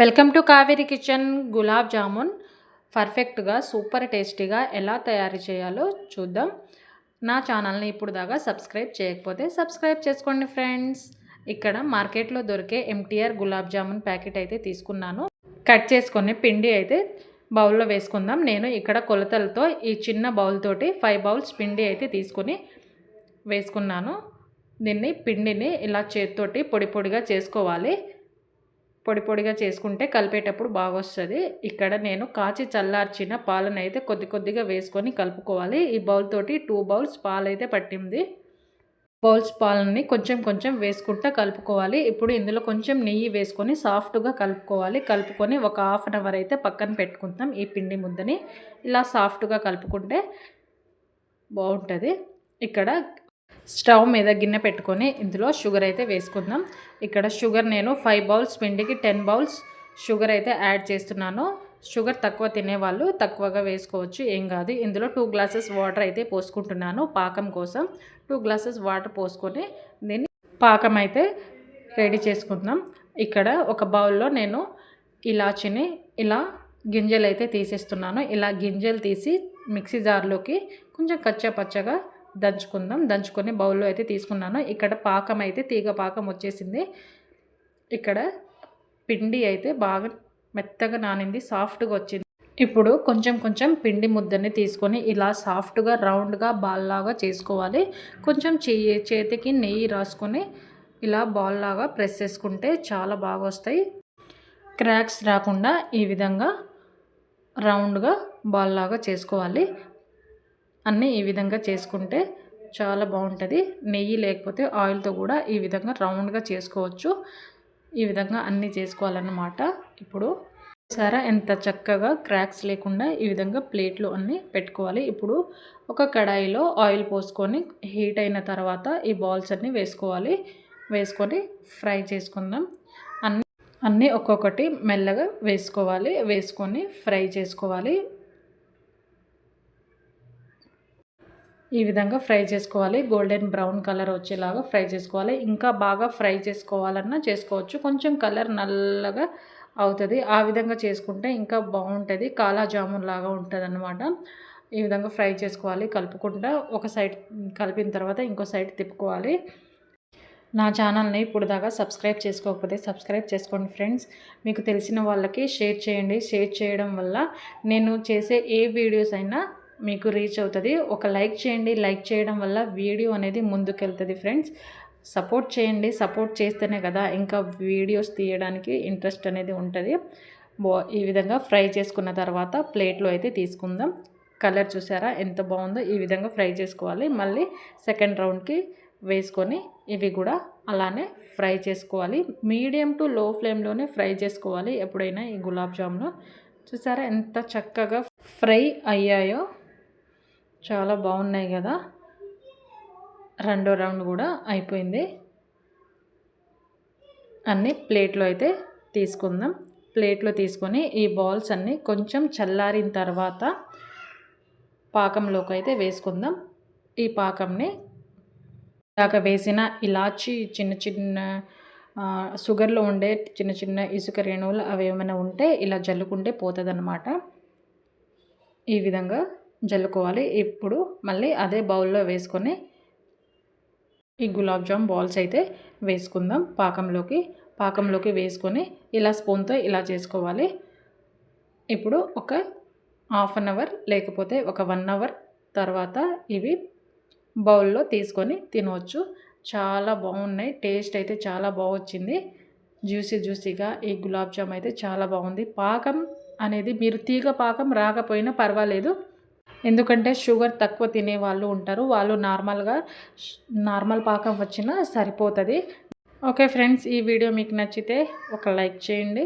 Welcome to Kaveri kitchen gulab jamun. పర్ఫెక్ట్గా super టేస్టీగా ఎలా తయారు చేయాలో చూద్దాం. నా ఛానల్ని ఇప్పుడు దాకా సబ్స్క్రైబ్ చేయకపోతే సబ్స్క్రైబ్ చేసుకోండి ఫ్రెండ్స్. ఇక్కడ మార్కెట్లో దొరికే ఎంటీఆర్ గులాబ్ జామున్ ప్యాకెట్ అయితే తీసుకున్నాను. కట్ చేసుకొని పిండి అయితే బౌల్లో వేసుకుందాం. నేను ఇక్కడ కొలతలతో ఈ చిన్న బౌల్ తోటి ఫైవ్ బౌల్స్ పిండి అయితే తీసుకొని వేసుకున్నాను. దీన్ని పిండిని ఇలా చేతితోటి పొడి పొడిగా చేసుకోవాలి. పొడి పొడిగా చేసుకుంటే కలిపేటప్పుడు బాగా వస్తుంది ఇక్కడ నేను కాచి చల్లార్చిన పాలను అయితే కొద్ది కొద్దిగా వేసుకొని కలుపుకోవాలి. ఈ బౌల్ తోటి టూ బౌల్స్ పాలు అయితే పట్టింది. బౌల్స్ పాలని కొంచెం కొంచెం వేసుకుంటా కలుపుకోవాలి. ఇప్పుడు ఇందులో కొంచెం నెయ్యి వేసుకొని సాఫ్ట్గా కలుపుకోవాలి. కలుపుకొని ఒక హాఫ్ అన్ అవర్ అయితే పక్కన పెట్టుకుంటాం ఈ పిండి ముద్దని. ఇలా సాఫ్ట్గా కలుపుకుంటే బాగుంటుంది. ఇక్కడ స్టవ్ మీద గిన్నె పెట్టుకొని ఇందులో షుగర్ అయితే వేసుకుందాం. ఇక్కడ షుగర్ నేను ఫైవ్ బౌల్స్ పిండికి టెన్ బౌల్స్ షుగర్ అయితే యాడ్ చేస్తున్నాను. షుగర్ తక్కువ తినేవాళ్ళు తక్కువగా వేసుకోవచ్చు ఏం కాదు. ఇందులో టూ గ్లాసెస్ వాటర్ అయితే పోసుకుంటున్నాను పాకం కోసం. టూ గ్లాసెస్ వాటర్ పోసుకొని దీన్ని పాకం అయితే రెడీ చేసుకుందాం. ఇక్కడ ఒక బౌల్లో నేను ఇలాచిని ఇలా గింజలు అయితే తీసేస్తున్నాను. ఇలా గింజలు తీసి మిక్సీ జార్లోకి కొంచెం కచ్చా పచ్చగా దంచుకుందాం. దంచుకొని బౌల్లో అయితే తీసుకున్నాను. ఇక్కడ పాకం అయితే తీగ పాకం వచ్చేసింది. ఇక్కడ పిండి అయితే బాగా మెత్తగా నానింది సాఫ్ట్గా వచ్చింది. ఇప్పుడు కొంచెం కొంచెం పిండి ముద్దని తీసుకొని ఇలా సాఫ్ట్గా రౌండ్గా బాల్లాగా చేసుకోవాలి. కొంచెం చేతికి నెయ్యి రాసుకొని ఇలా బాల్ లాగా ప్రెస్ చేసుకుంటే చాలా బాగా వస్తాయి. క్రాక్స్ రాకుండా ఈ విధంగా రౌండ్గా బాల్ లాగా చేసుకోవాలి. అన్నీ ఈ విధంగా చేసుకుంటే చాలా బాగుంటుంది. నెయ్యి లేకపోతే ఆయిల్తో కూడా ఈ విధంగా రౌండ్గా చేసుకోవచ్చు. ఈ విధంగా అన్నీ చేసుకోవాలన్నమాట. ఇప్పుడు సారా ఎంత చక్కగా క్రాక్స్ లేకుండా ఈ విధంగా ప్లేట్లు అన్నీ పెట్టుకోవాలి. ఇప్పుడు ఒక కడాయిలో ఆయిల్ పోసుకొని హీట్ అయిన తర్వాత ఈ బాల్స్ అన్నీ వేసుకోవాలి. వేసుకొని ఫ్రై చేసుకుందాం. అన్నీ అన్నీ ఒక్కొక్కటి మెల్లగా వేసుకోవాలి. వేసుకొని ఫ్రై చేసుకోవాలి. ఈ విధంగా ఫ్రై చేసుకోవాలి. గోల్డెన్ బ్రౌన్ కలర్ వచ్చేలాగా ఫ్రై చేసుకోవాలి. ఇంకా బాగా ఫ్రై చేసుకోవాలన్నా చేసుకోవచ్చు. కొంచెం కలర్ నల్లగా అవుతుంది. ఆ విధంగా చేసుకుంటే ఇంకా బాగుంటుంది. కాలా జామున్ లాగా ఉంటుంది అనమాట ఈ విధంగా ఫ్రై చేసుకోవాలి. కలుపుకుంటా ఒక సైడ్ కలిపిన తర్వాత ఇంకో సైడ్ తిప్పుకోవాలి. నా ఛానల్ని ఇప్పుడు దాకా సబ్స్క్రైబ్ చేసుకోకపోతే సబ్స్క్రైబ్ చేసుకోండి ఫ్రెండ్స్. మీకు తెలిసిన వాళ్ళకి షేర్ చేయండి. షేర్ చేయడం వల్ల నేను చేసే ఏ వీడియోస్ అయినా మీకు రీచ్ అవుతుంది. ఒక లైక్ చేయండి. లైక్ చేయడం వల్ల వీడియో అనేది ముందుకెళ్తుంది ఫ్రెండ్స్ సపోర్ట్ చేయండి. సపోర్ట్ చేస్తేనే కదా ఇంకా వీడియోస్ తీయడానికి ఇంట్రెస్ట్ అనేది ఉంటుంది. ఈ విధంగా ఫ్రై చేసుకున్న తర్వాత ప్లేట్లో అయితే తీసుకుందాం. కలర్ చూసారా? ఎంత బాగుందో ఈ విధంగా ఫ్రై చేసుకోవాలి. మళ్ళీ సెకండ్ రౌండ్కి వేసుకొని ఇవి కూడా అలానే ఫ్రై చేసుకోవాలి. మీడియం టు లో ఫ్లేమ్లోనే ఫ్రై చేసుకోవాలి. ఎప్పుడైనా ఈ గులాబ్ జామును చూసారా? ఎంత చక్కగా ఫ్రై అయ్యాయో. చాలా బాగున్నాయి కదా. రెండో రౌండ్ కూడా అయిపోయింది. అన్నీ ప్లేట్లో అయితే తీసుకుందాం. ప్లేట్లో తీసుకొని ఈ బాల్స్ అన్నీ కొంచెం చల్లారిన తర్వాత పాకంలోకి అయితే వేసుకుందాం. ఈ పాకంని దాకా వేసిన ఇలాచి చిన్న చిన్న షుగర్లో ఉండే చిన్న చిన్న ఇసుక రేణువులు అవి ఏమైనా ఉంటే ఇలా జల్లుకుంటే పోతుంది ఈ విధంగా జల్లుకోవాలి. ఇప్పుడు మళ్ళీ అదే బౌల్లో వేసుకొని ఈ గులాబ్ జామ్ బాల్స్ అయితే వేసుకుందాం పాకంలోకి. పాకంలోకి వేసుకొని ఇలా స్పూన్తో ఇలా చేసుకోవాలి. ఇప్పుడు ఒక హాఫ్ అన్ అవర్ లేకపోతే ఒక వన్ అవర్ తర్వాత ఇవి బౌల్లో తీసుకొని తినవచ్చు చాలా బాగున్నాయి. టేస్ట్ అయితే చాలా బాగొచ్చింది జ్యూసీ జ్యూసీగా ఈ గులాబ్ జామ్ అయితే చాలా బాగుంది. పాకం అనేది మీరు తీగ పాకం రాకపోయినా పర్వాలేదు. ఎందుకంటే షుగర్ తక్కువ తినే వాళ్ళు ఉంటారు. వాళ్ళు నార్మల్గా నార్మల్ పాకం వచ్చినా సరిపోతుంది. ఓకే ఫ్రెండ్స్ ఈ వీడియో మీకు నచ్చితే ఒక లైక్ చేయండి.